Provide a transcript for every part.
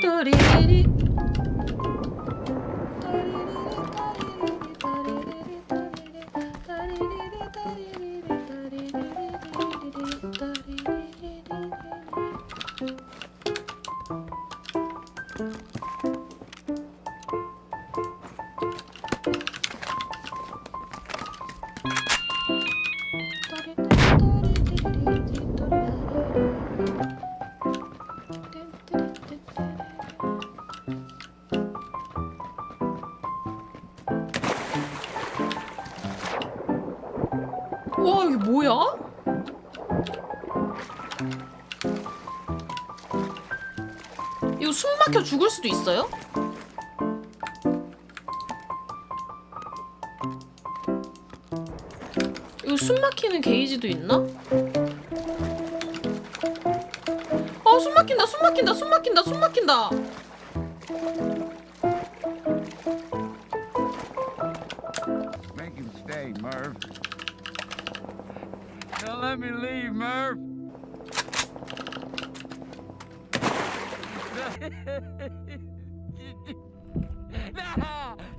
또리 와 이게 뭐야? 이거 숨 막혀 죽을 수도 있어요? 이거 숨 막히는 게이지도 있나? 어, 숨 막힌다, 숨 막힌다, 숨 막힌다, 숨 막힌다. No! No!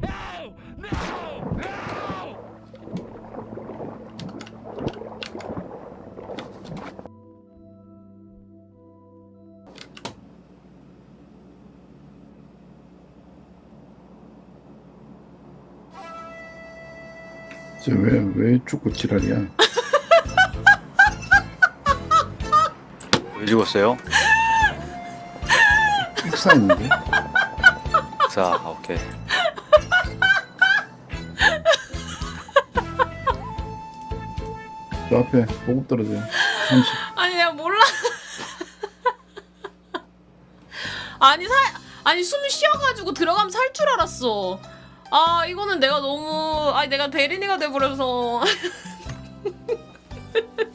쟤왜왜 축구 지랄이야? 왜 죽었어요? 익사했는데? 자, 오케이. 저 앞에 보급 떨어져요. 30. 아니 내가 몰라. 아니 살 아니 숨 쉬어가지고 들어가면 살 줄 알았어. 아 이거는 내가 너무 아 내가 대리니가 돼버려서.